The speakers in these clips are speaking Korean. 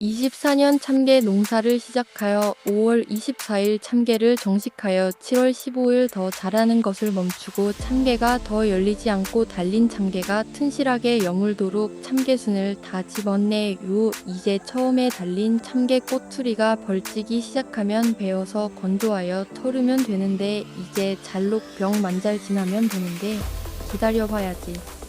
24년 참깨 농사를 시작하여 5월 24일 참깨를 정식하여 7월 15일 더 자라는 것을 멈추고 참깨가 더 열리지 않고 달린 참깨가 튼실하게 여물도록 참깨순을 다 집어내요. 이제 처음에 달린 참깨 꼬투리가 벌지기 시작하면 베어서 건조하여 털으면 되는데 이제 잘록 병 만잘 지나면 되는데 기다려봐야지.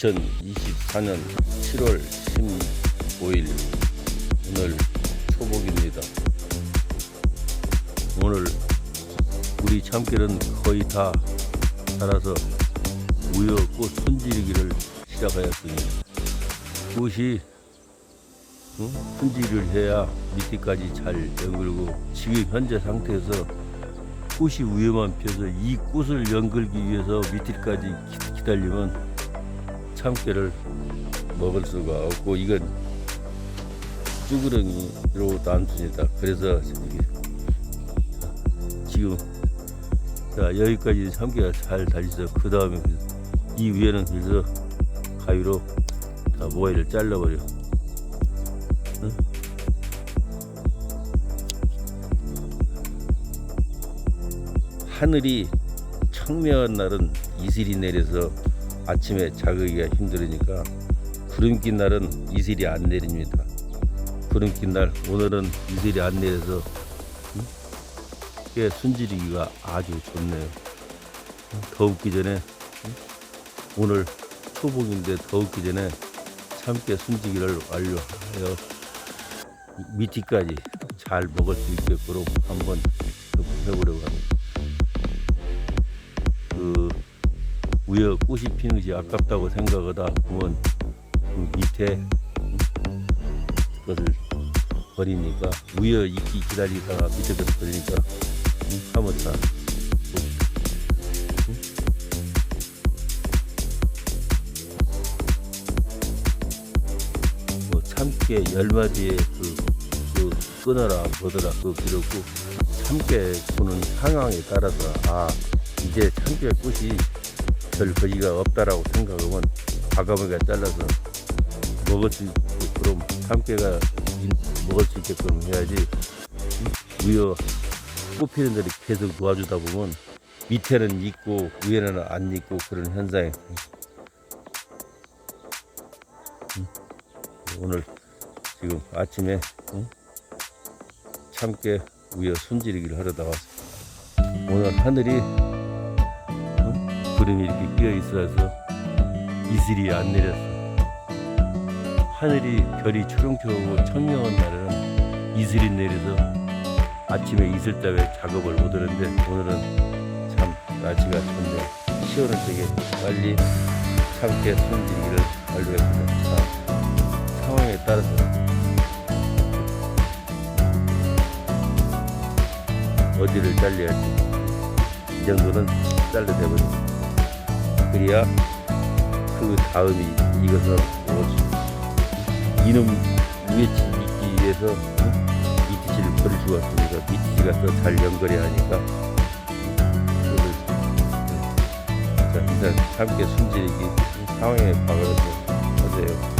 (2024년 7월 15일) 오늘 초복입니다 오늘 우리 참깨는 거의 다 자라서 우여꽃 손질기를 시작하였으니 꽃이 응? 손질을 해야 밑에까지 잘 연글고 지금 현재 상태에서 꽃이 위에만 펴서 이 꽃을 연글기 위해서 밑에까지 기- 기다리면 참깨를 먹을 수가 없고 이건 쭈그렁이로 단순이다. 그래서 지금 자 여기까지 참깨가 잘 달려서 그 다음에 이 위에는 그래서 가위로 다 모이를 잘라버려. 응? 하늘이 청명한 날은 이슬이 내려서 아침에 자기가 힘들으니까 구름 낀 날은 이슬이 안 내립니다. 구름 낀 날 오늘은 이슬이 안 내려서 응? 꽤 순지리기가 아주 좋네요. 응? 더웠기 전에 응? 오늘 초복인데 더웠기 전에 참깨 순지기를 완료하여 밑이까지 잘 먹을 수 있게끔 한번 해보려고 합니다. 우여 꽃이 피는 것이 아깝다고 생각하다 보면 그 밑에 음, 그것을 버리니까 우여 익기 기다리다가 밑에 것을 버리니까 음, 한번 다 음. 뭐 참깨 열마디에 그, 그 끊어라 뭐더라 그거 그렇고 참깨 보는 상황에 따라서 아 이제 참깨 꽃이 별 거지가 없다라고 생각하면 과감하게 잘라서 먹을 수 참깨가 인- 먹을 수 있게끔 해야지 우여 꽃피는 데를 계속 도와주다 보면 밑에는 있고 위에는 안 있고 그런 현상이 음. 오늘 지금 아침에 응? 참깨 우여 손질기를 하러 나왔어 오늘 하늘이 응? 구름이 이렇게 끼어 있어서 이슬이 안 내렸어. 하늘이 별이 초롱초롱하고 청명한 날에는 이슬이 내려서 아침에 이슬 때문에 작업을 못 하는데 오늘은 참 날씨가 좋네. 시원한 적에 빨리 참깨 손질기를 완료했습니다. 자, 상황에 따라서. 어디를 잘려야 할지? 이 정도는 잘라내버려 그래야 그 다음이 익어서 오지 이놈 위에치 익기 위해서 미티지를 버릴 수가 없으니까 미티지가 더 잘 연결해야 하니까. 그걸 자 일단 함께 순질이기 상황에 박아서 하세요